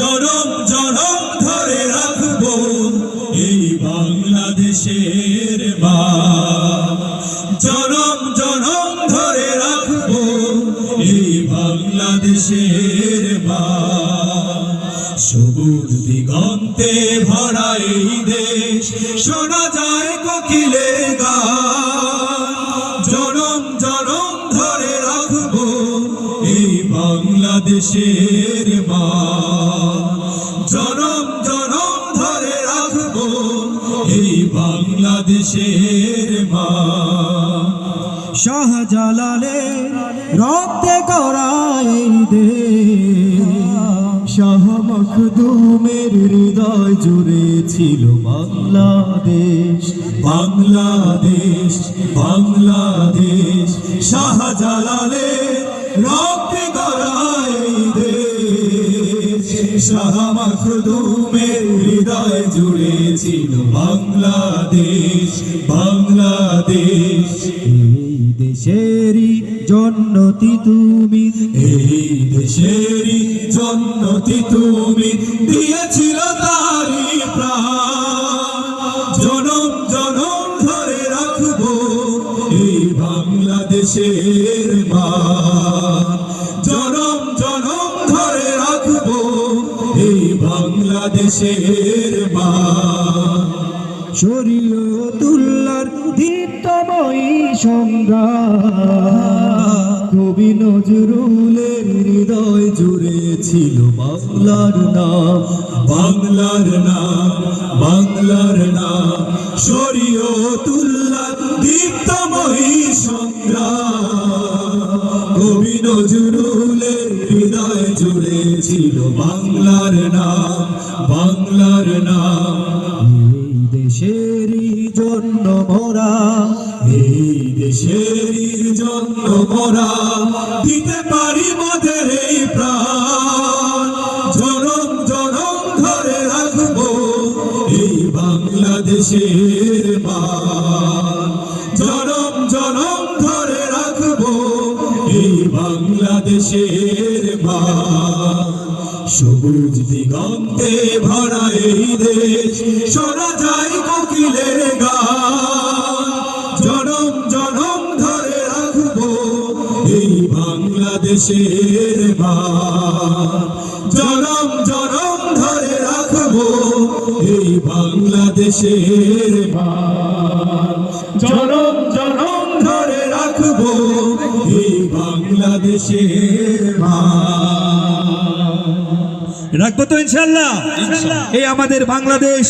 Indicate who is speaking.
Speaker 1: জনম জনম ধরে রাখব এই বাংলাদেশের মা। জনম জনম ধরে রাখব এই বাংলাদেশের মা। সবুজ দিগন্তে ভরা এই দেশ, শোনা যায় কোকিলের গান জনম জনম ধরে রাখব এই বাংলাদেশের মা। এই বাংলাদেশের মা।
Speaker 2: শাহজালালে রক্তে করাই দে। শাহ মখদুমের হৃদয় জুড়ে ছিল বাংলাদেশ।
Speaker 1: বাংলাদেশ বাংলাদেশ শাহজালালে রক্তে হৃদয় জুড়ে
Speaker 2: তুমি।
Speaker 1: এই দেশেরই জন্নতি তুমি। দিয়েছিল তারি জনম জনম ধরে রাখব এই বাংলাদেশের মা জনম জনম ধরে বাংলাদেশের মা
Speaker 2: শরীয়তুল্লার দীপ্তময়ী সংগ্রাম কবি নজরুলের হৃদয় জুড়ে ছিল বাংলার নাম
Speaker 1: বাংলার নাম বাংলার নাম। শরীয়তুল্লাহ কবি নজরুলের হৃদয় জুড়ে ছিল বাংলার নাম বাংলার নাম।
Speaker 2: এই দেশেরই জন্য মোরা
Speaker 1: এই দেশেরই জন্য মোরা দিতে পারি মদের এই প্রাণ। জনম জনম ধরে রাখব এই বাংলাদেশের মান। বাংলাদেশের মান সবুজ দিগন্তে ভরা এই দেশ শোনা যায় কোকিলের গান। জনম জনম ধরে রাখব এই বাংলাদেশের মান জনম জনম ধরে রাখব এই বাংলাদেশের মান জনম জনম ধরে রাখব এই বাংলাদেশের
Speaker 2: রাখব তো ইনশাল্লাহ এই আমাদের বাংলাদেশ।